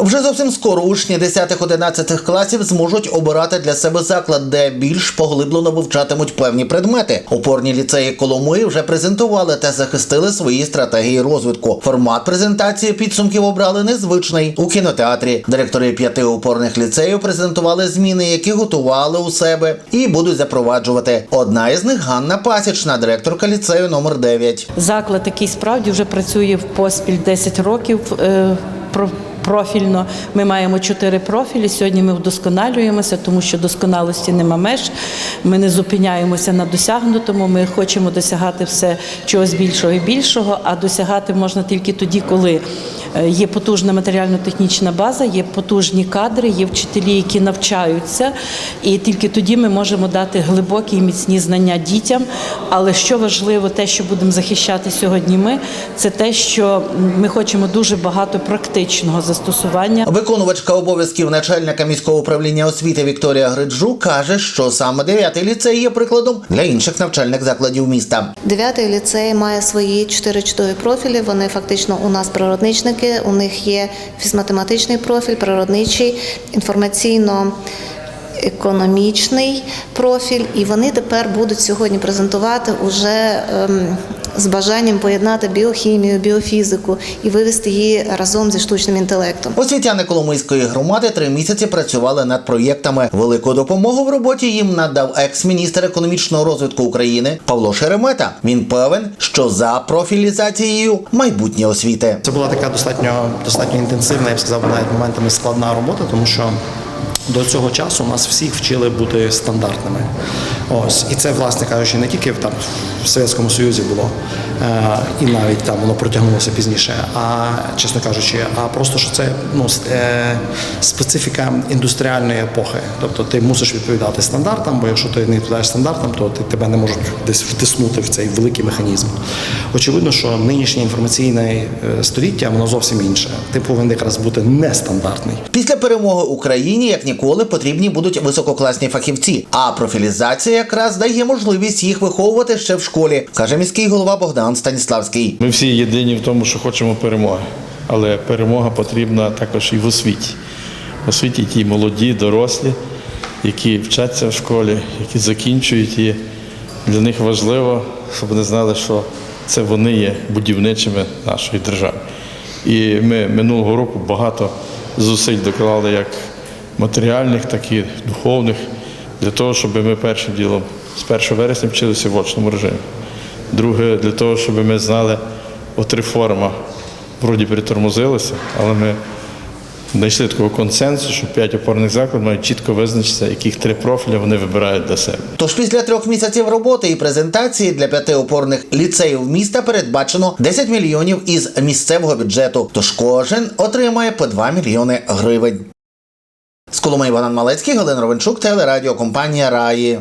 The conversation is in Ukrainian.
Вже зовсім скоро учні 10-11 класів зможуть обирати для себе заклад, де більш поглиблено вивчатимуть певні предмети. Опорні ліцеї Коломиї вже презентували та захистили свої стратегії розвитку. Формат презентації підсумків обрали незвичний у кінотеатрі. Директори п'яти опорних ліцеїв презентували зміни, які готували у себе і будуть запроваджувати. Одна із них Ганна Пасічна, директорка ліцею номер 9. Заклад, який справді вже працює в поспіль 10 років. е, Профільно ми маємо чотири профілі. Сьогодні ми вдосконалюємося, тому що досконалості нема меж. Ми не зупиняємося на досягнутому. Ми хочемо досягати все чогось більшого і більшого. А досягати можна тільки тоді, коли е, є потужна матеріально-технічна база, є потужні кадри, є вчителі, які навчаються, і тільки тоді ми можемо дати глибокі і міцні знання дітям. Але що важливо, те, що будемо захищати сьогодні, ми це те, що ми хочемо дуже багато практичного застосування. Виконувачка обов'язків начальника міського управління освіти Вікторія Гриджу каже, що саме 9-й ліцей є прикладом для інших навчальних закладів міста. Дев'ятий ліцей має свої чотири чудові профілі. Вони фактично у нас природничники. У них є фізматематичний профіль, природничий, інформаційно. Економічний профіль, і вони тепер будуть сьогодні презентувати уже ем, з бажанням поєднати біохімію, біофізику і вивести її разом зі штучним інтелектом. Освітяни Коломийської громади три місяці працювали над проєктами. Велику допомогу в роботі їм надав екс-міністр економічного розвитку України Павло Шеремета. Він певен, що за профілізацією майбутнє освіти. Це була така достатньо достатньо інтенсивна, я б сказав, навіть моментами складна робота, тому що до цього часу нас всіх вчили бути стандартними. Ось і це, власне кажучи, не тільки там в Совєтському Союзі було, е, і навіть там воно протягнулося пізніше, а чесно кажучи, а просто що це ну е, специфіка індустріальної епохи. Тобто ти мусиш відповідати стандартам, бо якщо ти не відповідаєш стандартам, то ти тебе не можуть десь втиснути в цей великий механізм. Очевидно, що нинішнє інформаційне е, століття воно зовсім інше. Ти повинен якраз бути нестандартний. Після перемоги Україні, як ніколи, потрібні будуть висококласні фахівці. А профілізація якраз дає можливість їх виховувати ще в школі, каже міський голова Богдан Станіславський. Ми всі єдині в тому, що хочемо перемоги. Але перемога потрібна також і в освіті. В освіті ті молоді, дорослі, які вчаться в школі, які закінчують її. Для них важливо, щоб вони знали, що це вони є будівничими нашої держави. І ми минулого року багато зусиль доклали як матеріальних, так і духовних, для того, щоб ми першим ділом з 1 вересня вчилися в очному режимі. Друге, для того, щоб ми знали, от реформа вроді притормозилася, але ми знайшли такого консенсусу, що п'ять опорних закладів мають чітко визначитися, яких три профілі вони вибирають для себе. Тож після трьох місяців роботи і презентації для п'яти опорних ліцеїв міста передбачено 10 мільйонів із місцевого бюджету. Тож кожен отримає по 2 мільйони гривень. З Коломиї Богдан Малецький, Галина Ровенчук, телерадіокомпанія Раї.